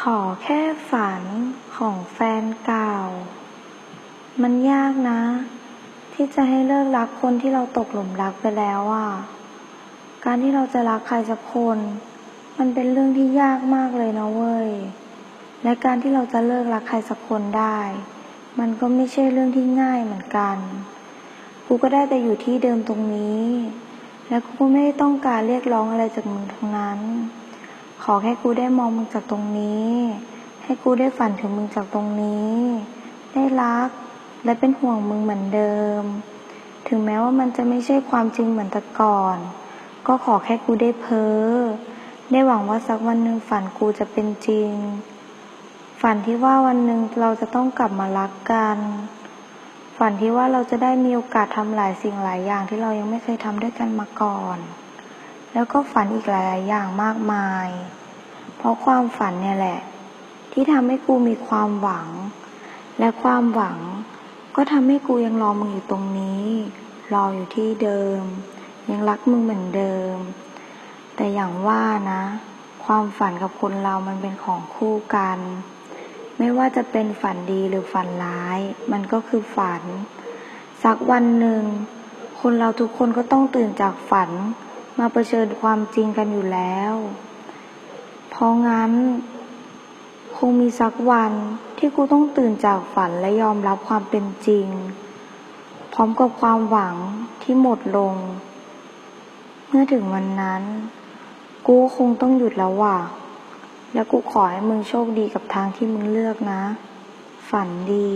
ขอแค่ฝันของแฟนเก่า มันยากนะ ที่จะให้เลิกรักคนที่เราตกหลุมรักไปแล้วอะ การที่เราจะรักใครสักคน มันเป็นเรื่องที่ยากมากเลยนะเว้ย และการที่เราจะเลิกรักใครสักคนได้ มันก็ไม่ใช่เรื่องที่ง่ายเหมือนกัน กูก็ได้แต่อยู่ที่เดิมตรงนี้ และกูก็ไม่ได้ต้องการเรียกร้องอะไรจากมึงทั้งนั้น ขอแค่กูได้มองมึงจากตรงนี้ ให้กูได้ฝันถึงมึงจากตรงนี้ ได้รักและเป็นห่วงมึงเหมือนเดิม ถึงแม้ว่ามันจะไม่ใช่ความจริงเหมือนแต่ก่อน ก็ขอแค่กูได้เพ้อ ได้หวังว่าสักวันหนึ่งฝันกูจะเป็นจริง ฝันที่ว่าวันหนึ่งเราจะต้องกลับมารักกัน ฝันที่ว่าเราจะได้มีโอกาสทำหลายสิ่งหลายอย่างที่เรายังไม่เคยทำด้วยกันมาก่อน แล้วก็ฝันอีกหลาย ๆ อย่างมากมาย เพราะความฝันเนี่ยแหละ ที่ทำให้กูมีความหวัง และความหวัง ก็ทำให้กูยังรอมึงอยู่ตรงนี้ รออยู่ที่เดิม ยังรักมึงเหมือนเดิม แต่อย่างว่านะ ความฝันกับคนเรามันเป็นของคู่กัน ไม่ว่าจะเป็นฝันดีหรือฝันร้าย มันก็คือฝัน สักวันหนึ่ง คนเราทุกคนก็ต้องตื่นจากฝัน มาเผชิญความจริงกันอยู่แล้ว เพราะงั้น คงมีสักวันที่กูต้องตื่นจากฝันและยอมรับความเป็นจริง พร้อมกับความหวังที่หมดลง เมื่อถึงวันนั้น กูคงต้องหยุดแล้วว่ะ และกูขอให้มึงโชคดีกับทางที่มึงเลือกนะ ฝันดี